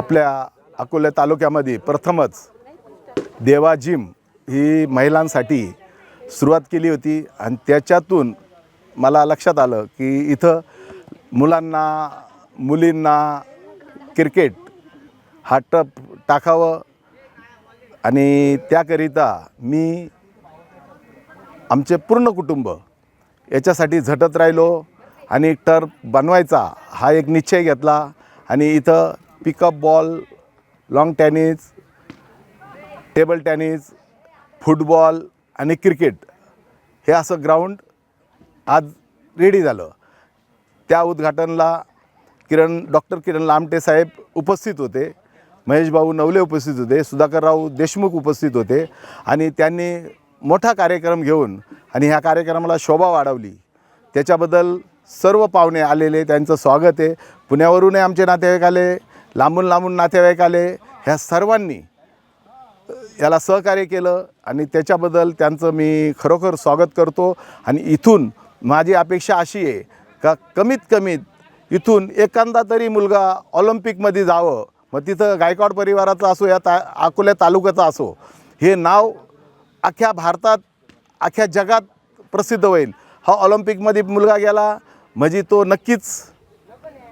आपल्या अकोल्या तालुक्यामध्ये प्रथमच देवा जिम ही महिलांसाठी सुरुवात केली होती. आणि त्याच्यातून मला लक्षात आलं की इथं मुलांना मुलींना क्रिकेट हा टप टाकावं. आणि त्याकरिता मी आमचे पूर्ण कुटुंब याच्यासाठी झटत राहिलो आणि टर्फ बनवायचा हा एक निश्चय घेतला. आणि इथं pickleball lawn tennis table tennis football आणि क्रिकेट हे असं ग्राउंड आज रेडी झालं. त्या उद्घाटनला किरण डॉक्टर किरण लामटे साहेब उपस्थित होते. महेश भाऊ नवले उपस्थित होते. सुधाकरराव देशमुख उपस्थित होते. आणि त्यांनी मोठा कार्यक्रम घेऊन आणि ह्या कार्यक्रमाला शोभा वाढवली. त्याच्याबद्दल सर्व पाहुणे आलेले त्यांचं स्वागत आहे. पुण्यावरूनही आमचे नातेवाईक आले. लांबून लांबून नातेवाईक आले ह्या सर्वांनी याला सहकार्य केलं आणि त्याच्याबद्दल त्यांचं मी खरोखर स्वागत करतो. आणि इथून माझी अपेक्षा अशी आहे का कमीत कमीत इथून एखादा तरी मुलगा ऑलिम्पिकमध्ये जावं. मग तिथं गायकवाड परिवाराचं असो या ता अकोल्या तालुक्याचं असो हे नाव अख्ख्या भारतात अख्ख्या जगात प्रसिद्ध होईल. हा ऑलिम्पिकमध्ये मुलगा गेला म्हणजे तो नक्कीच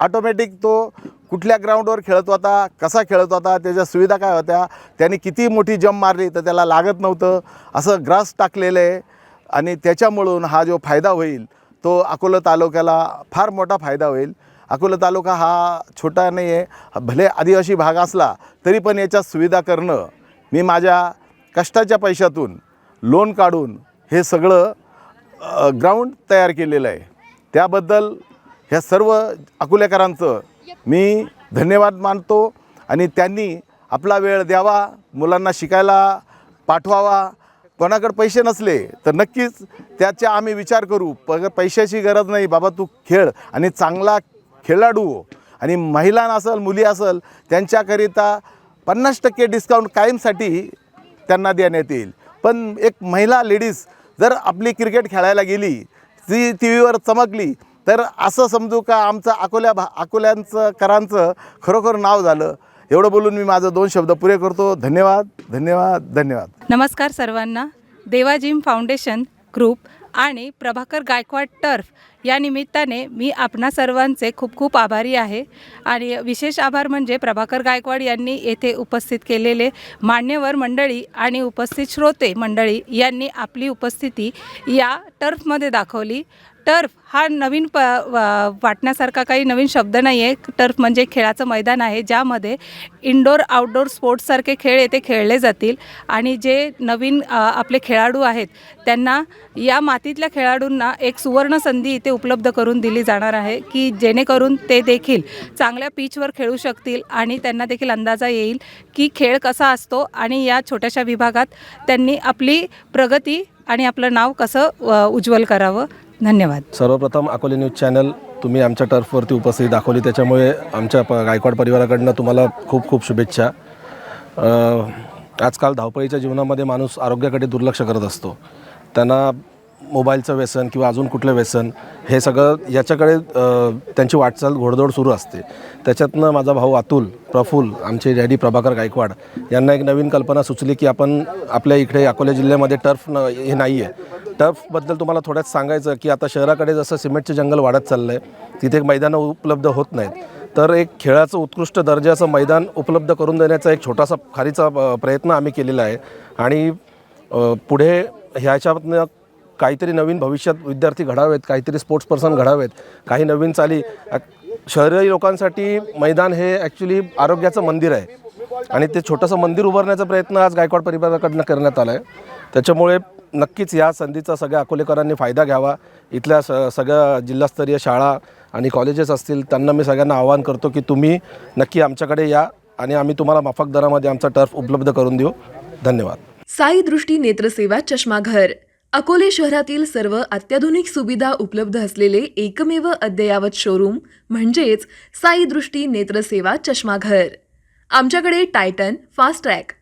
ऑटोमॅटिक तो कुठल्या ग्राउंडवर खेळत होता कसा खेळत होता त्याच्या सुविधा काय होत्या त्याने किती मोठी जंप मारली तर त्याला लागत नव्हतं असं ग्रास टाकलेलं आहे. आणि त्याच्यामुळून हा जो फायदा होईल तो अकोला तालुक्याला फार मोठा फायदा होईल. अकोला तालुका हा छोटा नाही आहे भले आदिवासी भाग असला तरी पण याच्या सुविधा करणं मी माझ्या कष्टाच्या पैशातून लोन काढून हे सगळं ग्राउंड तयार केलेलं आहे. त्याबद्दल ह्या सर्व अकोलेकरांचं मी धन्यवाद मानतो आणि त्यांनी आपला वेळ द्यावा मुलांना शिकायला पाठवावा. कोणाकडे पैसे नसले तर नक्कीच त्याचा आम्ही विचार करू. प पैशाची गरज नाही बाबा तू खेळ आणि चांगला खेळाडू हो. आणि महिला असेल मुली असेल त्यांच्याकरिता पन्नास टक्के डिस्काउंट कायमसाठी त्यांना देण्यात येईल. पण एक महिला लेडीज जर आपली क्रिकेट खेळायला गेली ती टी व्हीवर चमकली तर असं समजू का आमचं अकोल्या भा अकोल्यांचं करांचं खरोखर नाव झालं? एवढं बोलून मी माझं दोन शब्द पुरे करतो. धन्यवाद धन्यवाद धन्यवाद. नमस्कार सर्वांना. देवा जिम फाउंडेशन ग्रुप आणि प्रभाकर गायकवाड टर्फ या निमित्ताने मी आपणा सर्वांचे खूप खूप आभारी आहे. आणि विशेष आभार म्हणजे प्रभाकर गायकवाड यांनी येथे उपस्थित केलेले मान्यवर मंडळी आणि उपस्थित श्रोते मंडळी यांनी आपली उपस्थिती या टर्फमध्ये दाखवली. टर्फ हा नवीन प वाटण्यासारखा काही नवीन शब्द नाही आहे टर्फ म्हणजे खेळाचं मैदान आहे ज्यामध्ये इंडोर आउटडोर स्पोर्ट्ससारखे खेळ येथे खेळले जातील. आणि जे नवीन आपले खेळाडू आहेत त्यांना या मातीतल्या खेळाडूंना एक सुवर्ण संधी इथे उपलब्ध करून दिली जाणार आहे की जेणेकरून ते देखील चांगल्या पिचवर खेळू शकतील आणि त्यांना देखील अंदाजा येईल की खेळ कसा असतो आणि या छोट्याशा विभागात त्यांनी आपली प्रगती आणि आपलं नाव कसं उज्ज्वल करावं. धन्यवाद. सर्वप्रथम अकोले न्यूज चॅनल तुम्ही आमच्या टर्फवरती उपस्थिती दाखवली. त्याच्यामुळे आमच्या प गायकवाड परिवाराकडनं तुम्हाला खूप खूप शुभेच्छा. आजकाल धावपळीच्या जीवनामध्ये माणूस आरोग्याकडे दुर्लक्ष करत असतो. त्यांना मोबाईलचं व्यसन किंवा अजून कुठलं व्यसन हे सगळं याच्याकडे त्यांची वाटचाल घोडदौड सुरू असते. त्याच्यातनं माझा भाऊ अतुल प्रफुल आमचे डॅडी प्रभाकर गायकवाड यांना एक नवीन कल्पना सुचली की आपण आपल्या इकडे अकोला जिल्ह्यामध्ये टर्फ न हे नाही आहे टर्फबद्दल तुम्हाला थोड्यात सांगायचं की आता शहराकडे जसं सिमेंटचे जंगल वाढत चाललं आहे तिथे मैदानं उपलब्ध होत नाहीत. तर एक खेळाचं उत्कृष्ट दर्जाचं मैदान उपलब्ध करून देण्याचा एक छोटासा खारीचा प्रयत्न आम्ही केलेला आहे. आणि पुढे ह्याच्यातनं काहीतरी नवीन भविष्यात विद्यार्थी घडावेत काहीतरी स्पोर्ट्स पर्सन घडावेत काही नवीन चाली शहरी लोकांसाठी मैदान हे ॲक्च्युली आरोग्याचं मंदिर आहे. आणि ते छोटंसं मंदिर उभारण्याचा प्रयत्न आज गायकवाड परिवाराकडनं करण्यात आला आहे त्याच्यामुळे नक्कीच या संधीचा सगळ्या अकोलेकरांनी फायदा घ्यावा. इथल्या स सगळ्या जिल्हास्तरीय शाळा आणि कॉलेजेस असतील त्यांना मी सगळ्यांना आवाहन करतो की तुम्ही नक्की आमच्याकडे या आणि आम्ही तुम्हाला माफक दरामध्ये आमचा टर्फ उपलब्ध करून देऊ. धन्यवाद. साई दृष्टी नेत्रसेवा चष्माघर. अकोले शहरातील सर्व अत्याधुनिक सुविधा उपलब्ध असलेले एकमेव अद्ययावत शोरूम म्हणजेच साई दृष्टी नेत्रसेवा चष्माघर. आमच्याकडे Titan Fastrack